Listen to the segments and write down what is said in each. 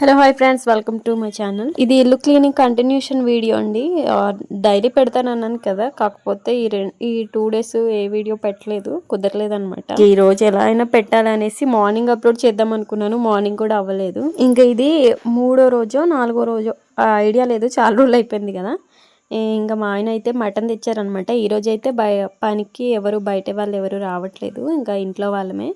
Hello hi friends welcome to my channel. ఇది ఇల్లు cleaning continuation video అండి. Daily పెడతాను అన్నాను కదా కాకపోతే ఈ ఈ టూ డేస్ ఏ వీడియో పెట్టలేదు కుదరలేదు అనమాట ఈ రోజు ఎలా అయినా పెట్టాలనేసి మార్నింగ్ అప్లోడ్ చేద్దాం అనుకున్నాను మార్నింగ్ కూడా అవ్వలేదు. ఇంకా ఇది మూడో రోజో నాలుగో రోజో ఐడియా లేదు చాలా రోజులు అయిపోయింది కదా. ఇంకా మా ఆయన అయితే మటన్ తెచ్చారనమాట ఈరోజు అయితే బయ పనికి ఎవరు బయట వాళ్ళు ఎవరు రావట్లేదు ఇంకా ఇంట్లో వాళ్ళమే.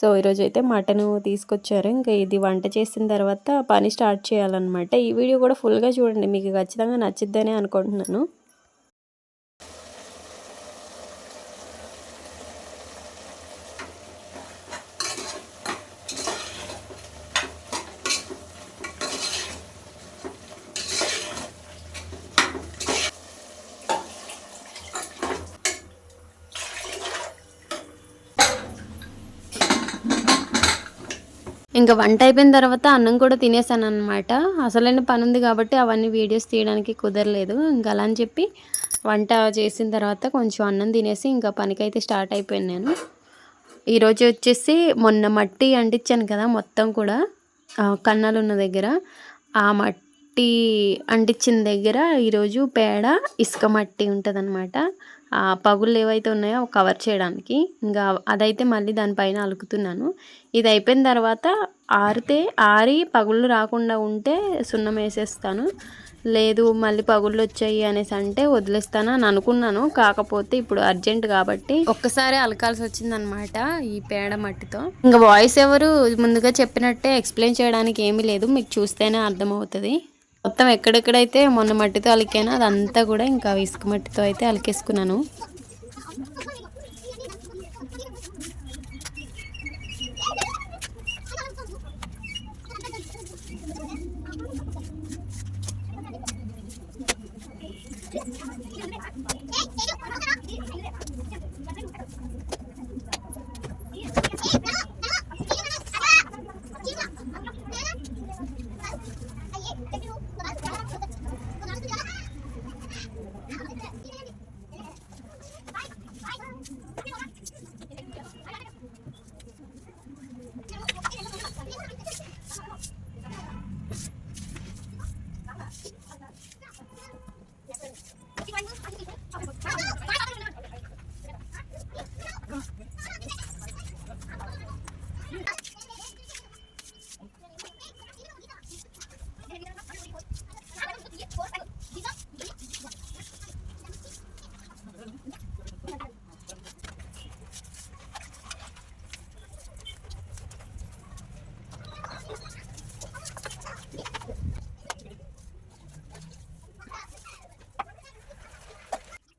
సో ఈరోజు అయితే మటన్ తీసుకొచ్చారు. ఇంకా ఇది వంట చేసిన తర్వాత పని స్టార్ట్ చేయాలన్నమాట. ఈ వీడియో కూడా ఫుల్గా చూడండి. మీకు ఖచ్చితంగా నచ్చిద్దని అనుకుంటున్నాను. ఇంకా వంట అయిపోయిన తర్వాత అన్నం కూడా తినేసాను అనమాట అసలైన పని ఉంది కాబట్టి అవన్నీ వీడియోస్ తీయడానికి కుదరలేదు. ఇంకా అలా అని చెప్పి వంట చేసిన తర్వాత కొంచెం అన్నం తినేసి ఇంకా పనికైతే స్టార్ట్ అయిపోయాను నేను. ఈరోజు వచ్చేసి మొన్న మట్టి అంటించాను కదా మొత్తం కూడా కన్నాలు ఉన్న దగ్గర. ఆ మట్టి అంటించిన దగ్గర ఈరోజు పేడ ఇసుక మట్టి ఉంటుంది పగుళ్ళు ఏవైతే ఉన్నాయో కవర్ చేయడానికి. ఇంకా అదైతే మళ్ళీ దానిపైన అలుకుతున్నాను. ఇది అయిపోయిన తర్వాత ఆరితే ఆరి పగుళ్ళు రాకుండా ఉంటే సున్నం వేసేస్తాను. లేదు మళ్ళీ పగుళ్ళు వచ్చాయి అనేసి అంటే వదిలేస్తాను అని అనుకున్నాను. కాకపోతే ఇప్పుడు అర్జెంట్ కాబట్టి ఒక్కసారి అలకాల్సి వచ్చిందనమాట ఈ పేడ మట్టితో. ఇంకా వాయిస్ ఎవరు ముందుగా చెప్పినట్టే ఎక్స్ప్లెయిన్ చేయడానికి ఏమీ లేదు. మీకు చూస్తేనే అర్థమవుతుంది. మొత్తం ఎక్కడెక్కడైతే మొన్న మట్టితో అలికానో అదంతా కూడా ఇంకా ఇసుక మట్టితో అయితే అలికేసుకున్నాను.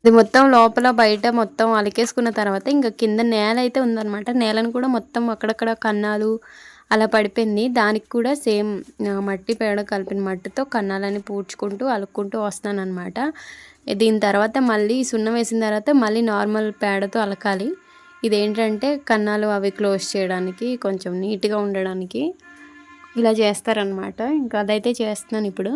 ఇది మొత్తం లోపల బయట మొత్తం అలకేసుకున్న తర్వాత ఇంకా కింద నేల అయితే ఉందన్నమాట. నేలను కూడా మొత్తం అక్కడక్కడ కన్నాలు అలా పడిపోయింది. దానికి కూడా సేమ్ మట్టి పేడ కలిపిన మట్టితో కన్నాలని పూడ్చుకుంటూ అలుక్కుంటూ వస్తాను అనమాట దీని తర్వాత మళ్ళీ సున్నం వేసిన తర్వాత మళ్ళీ నార్మల్ పేడతో అలకాలి. ఇదేంటంటే కన్నాలు అవి క్లోజ్ చేయడానికి కొంచెం నీట్గా ఉండడానికి ఇలా చేస్తారనమాట ఇంకా అదైతే చేస్తున్నాను ఇప్పుడు.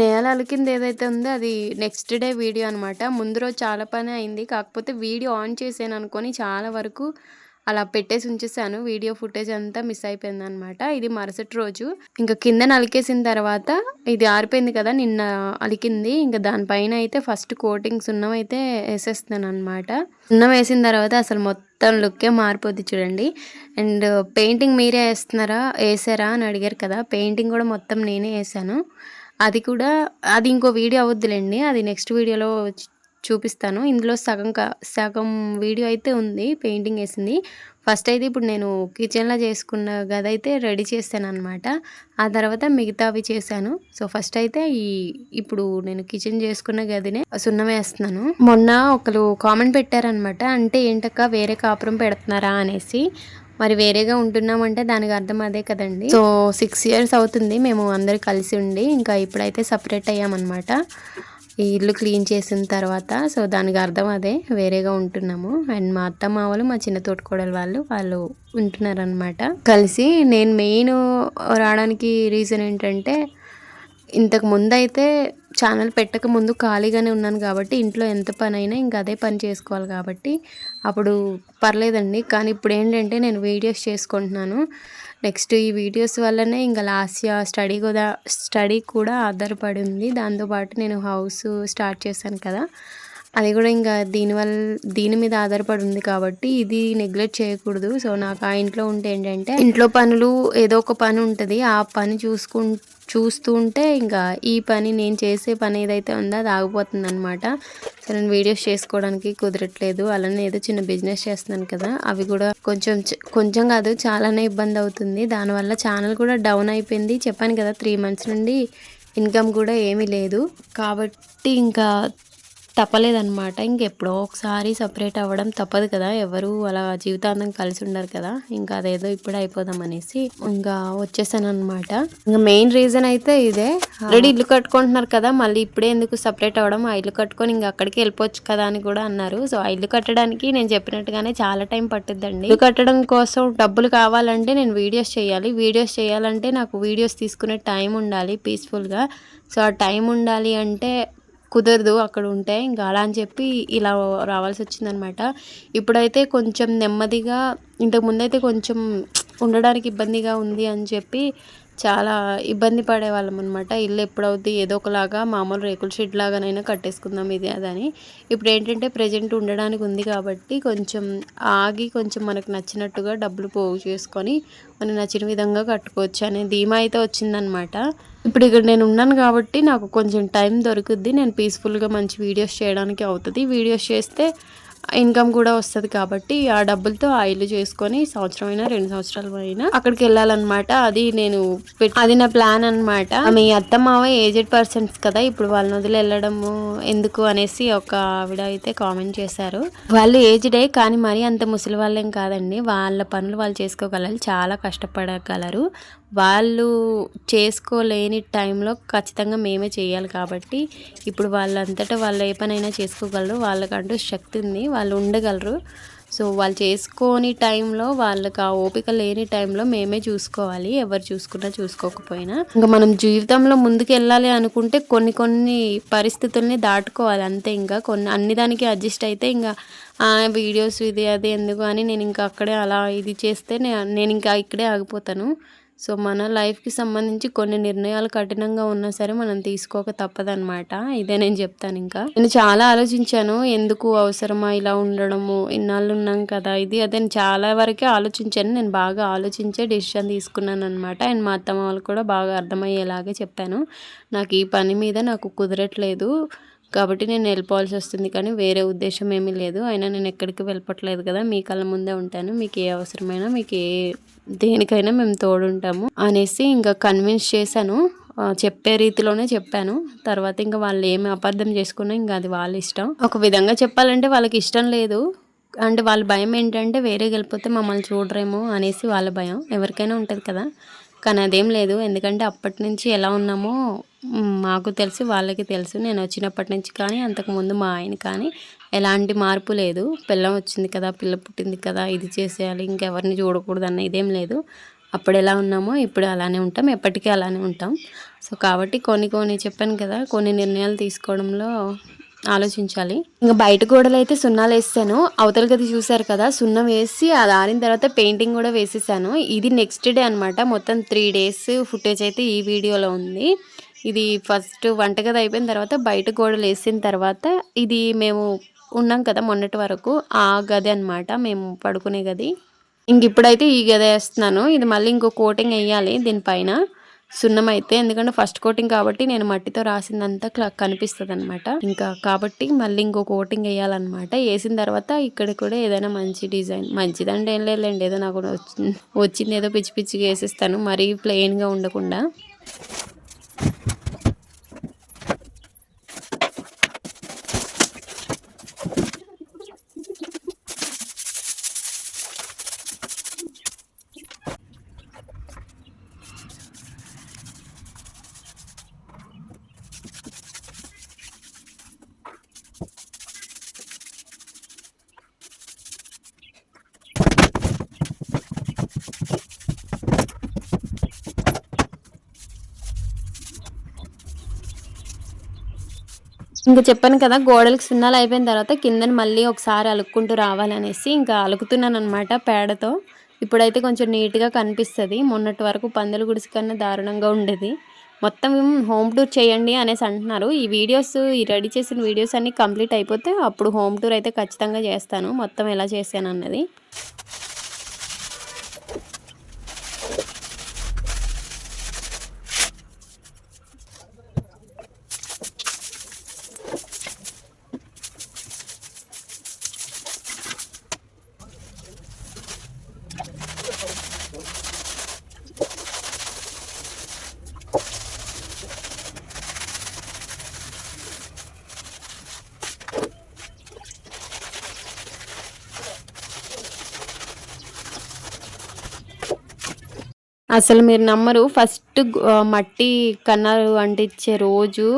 నేల అలికింది ఏదైతే ఉందో అది నెక్స్ట్ డే వీడియో అనమాట ముందు రోజు చాలా పని అయింది. కాకపోతే వీడియో ఆన్ చేసాను అనుకొని చాలా వరకు అలా పెట్టేసి ఉంచేసాను. వీడియో ఫుటేజ్ అంతా మిస్ అయిపోయింది అనమాట ఇది మరుసటి రోజు. ఇంకా కింద నలికేసిన తర్వాత ఇది ఆరిపోయింది కదా నిన్న అలికింది. ఇంకా దానిపైన అయితే ఫస్ట్ కోటింగ్ సున్నం అయితే వేసేస్తున్నాను అనమాట సున్నం వేసిన తర్వాత అసలు మొత్తం లుక్కే మారిపోద్ది చూడండి. అండ్ పెయింటింగ్ మీరే వేస్తున్నారా? వేసారా అని అడిగారు కదా. పెయింటింగ్ కూడా మొత్తం నేనే వేసాను. అది కూడా అది ఇంకో వీడియో అవద్దులేండి. అది నెక్స్ట్ వీడియోలో చూపిస్తాను. ఇందులో సగం క- సగం వీడియో అయితే ఉంది పెయింటింగ్ వేసింది. ఫస్ట్ అయితే ఇప్పుడు నేను కిచెన్లో చేసుకున్న గది అయితే రెడీ చేశాను అనమాట ఆ తర్వాత మిగతావి చేశాను. సో ఫస్ట్ అయితే ఈ ఇప్పుడు నేను కిచెన్ చేసుకున్న గదినే సున్నం వేస్తున్నాను. మొన్న ఒకరు కామెంట్ పెట్టారనమాట అంటే ఏంటక్క వేరే కాపురం పెడుతున్నారా అనేసి. మరి వేరేగా ఉంటున్నామంటే దానికి అర్థం అదే కదండి. సో సిక్స్ ఇయర్స్ అవుతుంది. మేము అందరు కలిసి ఉండి ఇంకా ఇప్పుడైతే సపరేట్ అయ్యామన్నమాట. ఈ ఇల్లు క్లీన్ చేసిన తర్వాత సో దానికి అర్థం అదే. వేరేగా ఉంటున్నాము. అండ్ మా అత్త మావలు మా చిన్న తోటకోడలు వాళ్ళు వాళ్ళు ఉంటున్నారనమాట కలిసి నేను మెయిన్ రావడానికి రీజన్ ఏంటంటే ఇంతకు ముందు అయితే ఛానల్ పెట్టక ముందు ఖాళీగానే ఉన్నాను కాబట్టి ఇంట్లో ఎంత పని అయినా ఇంకా అదే పని చేసుకోవాలి కాబట్టి అప్పుడు పర్లేదండి. కానీ ఇప్పుడు ఏంటంటే నేను వీడియోస్ చేసుకుంటున్నాను. నెక్స్ట్ ఈ వీడియోస్ వల్లనే ఇంకా లాస్ట్ ఇయర్ స్టడీ కూడా స్టడీ కూడా ఆధారపడి ఉంది. దాంతోపాటు నేను హౌస్ స్టార్ట్ చేశాను కదా. అది కూడా ఇంకా దీనివల్ల దీని మీద ఆధారపడి ఉంది కాబట్టి ఇది నెగ్లెక్ట్ చేయకూడదు. సో నాకు ఆ ఇంట్లో ఉంటే ఏంటంటే ఇంట్లో పనులు ఏదో ఒక పని ఉంటుంది. ఆ పని చూసుకు చూస్తూ ఉంటే ఇంకా ఈ పని నేను చేసే పని ఏదైతే ఉందో అది ఆగిపోతుంది అనమాట సో నేను వీడియోస్ చేసుకోవడానికి కుదరట్లేదు. అలానే ఏదో చిన్న బిజినెస్ చేస్తున్నాను కదా అవి కూడా కొంచెం కొంచెం కాదు చాలానే ఇబ్బంది అవుతుంది. దానివల్ల ఛానల్ కూడా డౌన్ అయిపోయింది. చెప్పాను కదా త్రీ మంత్స్ నుండి ఇన్కమ్ కూడా ఏమీ లేదు. కాబట్టి ఇంకా తప్పలేదన్నమాట. ఇంకెప్పుడో ఒకసారి సపరేట్ అవ్వడం తప్పదు కదా. ఎవరు అలా జీవితాంతం కలిసి ఉండరు కదా. ఇంకా అదేదో ఇప్పుడే అయిపోదాం అనేసి ఇంకా వచ్చేసాను అనమాట ఇంకా మెయిన్ రీజన్ అయితే ఇదే. ఆల్రెడీ ఇల్లు కట్టుకుంటున్నారు కదా. మళ్ళీ ఇప్పుడే ఎందుకు సపరేట్ అవ్వడం? ఆ ఇల్లు కట్టుకొని ఇంకా అక్కడికి వెళ్ళిపోవచ్చు కదా అని కూడా అన్నారు. సో ఆ ఇల్లు కట్టడానికి నేను చెప్పినట్టుగానే చాలా టైం పట్టుద్దండి. ఇల్లు కట్టడం కోసం డబ్బులు కావాలంటే నేను వీడియోస్ చేయాలి. వీడియోస్ చేయాలంటే నాకు వీడియోస్ తీసుకునే టైం ఉండాలి పీస్ఫుల్గా. సో ఆ టైం ఉండాలి అంటే కుదరదు అక్కడ ఉంటే ఇంకా అలా అని చెప్పి ఇలా రావాల్సి వచ్చిందనమాట. ఇప్పుడైతే కొంచెం నెమ్మదిగా ఇంతకు ముందైతే కొంచెం ఉండడానికి ఇబ్బందిగా ఉంది అని చెప్పి చాలా ఇబ్బంది పడేవాళ్ళం అనమాట ఇల్లు ఎప్పుడవుద్ది? ఏదో ఒకలాగా మామూలు రేకుల షెడ్ లాగానైనా కట్టేసుకుందాం ఇది అదని. ఇప్పుడు ఏంటంటే ప్రజెంట్ ఉండడానికి ఉంది కాబట్టి కొంచెం ఆగి కొంచెం మనకు నచ్చినట్టుగా డబ్బులు పోగు చేసుకొని మనకు నచ్చిన విధంగా కట్టుకోవచ్చు అనే ధీమా అయితే వచ్చిందనమాట ఇప్పుడు ఇక్కడ నేను ఉన్నాను కాబట్టి నాకు కొంచెం టైం దొరుకుద్ది. నేను పీస్ఫుల్గా మంచి వీడియోస్ చేయడానికి అవుతుంది. వీడియోస్ చేస్తే ఇన్కమ్ కూడా వస్తుంది కాబట్టి ఆ డబ్బులతో ఆ ఇల్లు చేసుకొని సంవత్సరం అయినా రెండు సంవత్సరాలు అయినా అక్కడికి వెళ్ళాలన్నమాట. అది నేను అది నా ప్లాన్ అనమాట మీ అత్త మావ ఏజెడ్ పర్సన్స్ కదా ఇప్పుడు వాళ్ళని వదిలి వెళ్ళడము ఎందుకు అనేసి ఒక ఆవిడ అయితే కామెంట్ చేశారు. వాళ్ళు ఏజ్డే కానీ మరీ అంత ముసలి వాళ్ళేం కాదండి. వాళ్ళ పనులు వాళ్ళు చేసుకోగలరు చాలా కష్టపడగలరు. వాళ్ళు చేసుకోలేని టైంలో ఖచ్చితంగా మేమే చేయాలి కాబట్టి ఇప్పుడు వాళ్ళంతటా వాళ్ళు ఏ పనైనా చేసుకోగలరు. వాళ్ళకంటూ శక్తి ఉంది. వాళ్ళు ఉండగలరు. సో వాళ్ళు చేసుకోని టైంలో వాళ్ళకి ఆ ఓపిక లేని టైంలో మేమే చూసుకోవాలి. ఎవరు చూసుకున్నా చూసుకోకపోయినా. ఇంకా మనం జీవితంలో ముందుకు వెళ్ళాలి అనుకుంటే కొన్ని కొన్ని పరిస్థితుల్ని దాటుకోవాలి. అంతే ఇంకా కొన్ని అన్ని దానికి అడ్జస్ట్ అయితే ఇంకా వీడియోస్ ఇది అది ఎందుకు? అని నేను ఇంకా అక్కడే అలా ఇది చేస్తే నేను ఇంకా ఇక్కడే ఆగిపోతాను. సో మన లైఫ్కి సంబంధించి కొన్ని నిర్ణయాలు కఠినంగా ఉన్నా సరే మనం తీసుకోక తప్పదనమాట ఇదే నేను చెప్తాను ఇంకా. నేను చాలా ఆలోచించాను ఎందుకు అవసరమా ఇలా ఉండడము ఇన్నాళ్ళు ఉన్నాం కదా ఇది అదే నేను చాలా వరకే ఆలోచించాను. నేను బాగా ఆలోచించే డెసిషన్ తీసుకున్నాను అనమాట అండ్ మా అత్తమ్మ వాళ్ళు కూడా బాగా అర్థమయ్యేలాగే చెప్పాను. నాకు ఈ పని మీద నాకు కుదరట్లేదు. కాబట్టి నేను వెళ్ళిపోవాల్సి వస్తుంది కానీ వేరే ఉద్దేశం ఏమీ లేదు. అయినా నేను ఎక్కడికి వెళ్ళిపోవట్లేదు కదా మీ కళ్ళ ముందే ఉంటాను. మీకు ఏ అవసరమైనా మీకు ఏ దేనికైనా మేము తోడుంటాము అనేసి ఇంకా కన్విన్స్ చేశాను. చెప్పే రీతిలోనే చెప్పాను. తర్వాత ఇంకా వాళ్ళు ఏమి అపార్థం చేసుకున్నా ఇంకా అది వాళ్ళ ఇష్టం. ఒక విధంగా చెప్పాలంటే వాళ్ళకి ఇష్టం లేదు. అంటే వాళ్ళ భయం ఏంటంటే వేరే వెళ్ళిపోతే మమ్మల్ని చూడరేమో అనేసి వాళ్ళ భయం. ఎవరికైనా ఉంటుంది కదా. కానీ అదేం లేదు. ఎందుకంటే అప్పటి నుంచి ఎలా ఉన్నామో మాకు తెలుసు వాళ్ళకి తెలుసు. నేను వచ్చినప్పటి నుంచి కానీ అంతకుముందు మా ఆయన కానీ ఎలాంటి మార్పు లేదు. పిల్లం వచ్చింది కదా పిల్ల పుట్టింది కదా ఇది చేసేయాలి ఇంకెవరిని చూడకూడదు అన్న ఇదేం లేదు. అప్పుడు ఎలా ఉన్నామో ఇప్పుడు అలానే ఉంటాం. ఎప్పటికీ అలానే ఉంటాం. సో కాబట్టి కొన్ని కొన్ని చెప్పాను కదా కొన్ని నిర్ణయాలు తీసుకోవడంలో ఆలోచించాలి. ఇంకా బయట గోడలు అయితే సున్నాలు వేసాను అవతల గది చూసారు కదా సున్నం వేసి అది ఆరిన తర్వాత పెయింటింగ్ కూడా వేసేసాను. ఇది నెక్స్ట్ డే అన్నమాట. మొత్తం త్రీ డేస్ ఫుటేజ్ అయితే ఈ వీడియోలో ఉంది. ఇది ఫస్ట్ వంటగది అయిపోయిన తర్వాత బయట గోడలు వేసిన తర్వాత ఇది మేము ఉన్నాం కదా మొన్నటి వరకు ఆ గది అనమాట మేము పడుకునే గది. ఇంక ఇప్పుడైతే ఈ గది వేస్తున్నాను. ఇది మళ్ళీ ఇంకో కోటింగ్ వేయాలి దీనిపైన. సున్నం అయితే ఎందుకంటే ఫస్ట్ కోటింగ్ కాబట్టి నేను మట్టితో రాసిందంతా కనిపిస్తుంది అనమాట ఇంకా కాబట్టి మళ్ళీ ఇంకో కోటింగ్ వేయాలన్నమాట. వేసిన తర్వాత ఇక్కడ కూడా ఏదైనా మంచి డిజైన్ మంచిదంటే ఏం లేదులేండి. ఏదో నాకు వచ్చింది ఏదో పిచ్చి పిచ్చిగా వేసిస్తాను. మరీ ప్లెయిన్గా ఉండకుండా. ఇంకా చెప్పాను కదా గోడలకు సున్నాలు అయిపోయిన తర్వాత కిందని మళ్ళీ ఒకసారి అలుక్కుంటూ రావాలనేసి ఇంకా అలుకుతున్నాను అనమాట పేడతో. ఇప్పుడైతే కొంచెం నీట్గా కనిపిస్తుంది. మొన్నటి వరకు పందుల గుడిసి కన్నా దారుణంగా ఉండేది. మొత్తం హోమ్ టూర్ చేయండి అనేసి అంటున్నారు. ఈ వీడియోస్ ఈ రెడీ చేసిన వీడియోస్ అన్నీ కంప్లీట్ అయిపోతే అప్పుడు హోమ్ టూర్ అయితే ఖచ్చితంగా చేస్తాను. మొత్తం ఎలా చేశాను అన్నది అసలు మీరు నమ్మరు. ఫస్ట్ మట్టి కన్నారు అంటించే రోజు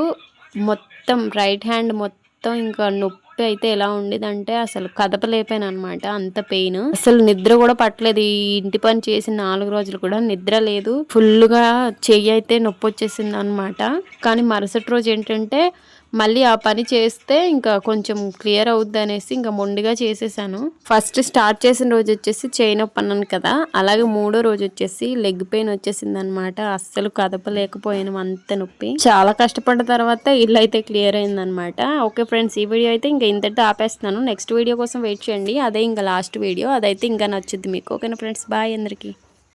మొత్తం రైట్ హ్యాండ్ మొత్తం ఇంకా నొప్పి అయితే ఎలా ఉండేదంటే అసలు కదపలేకపోయాను అనమాట అంత పెయిన్ అసలు నిద్ర కూడా పట్టలేదు. ఈ ఇంటి పని చేసిన నాలుగు రోజులు కూడా నిద్ర లేదు. ఫుల్గా చెయ్యి అయితే నొప్పి వచ్చేసింది అనమాట కానీ మరుసటి రోజు ఏంటంటే మళ్ళీ ఆ పని చేస్తే ఇంకా కొంచెం క్లియర్ అవుద్ది అనేసి ఇంకా మొండిగా చేసేసాను. ఫస్ట్ స్టార్ట్ చేసిన రోజు వచ్చేసి చైన్ అప్ అన్నాను కదా అలాగే మూడో రోజు వచ్చేసి లెగ్ పెయిన్ వచ్చేసింది అనమాట అస్సలు కదపలేకపోయాను అంత నొప్పి. చాలా కష్టపడ్డ తర్వాత ఇల్లు అయితే క్లియర్ అయిందనమాట ఓకే ఫ్రెండ్స్ ఈ వీడియో అయితే ఇంకా ఇంతటితో ఆపేస్తున్నాను. నెక్స్ట్ వీడియో కోసం వెయిట్ చేయండి. అదే ఇంకా లాస్ట్ వీడియో. అదైతే ఇంకా నచ్చుద్ది మీకు. ఓకేనా ఫ్రెండ్స్ బాయ్ అందరికీ.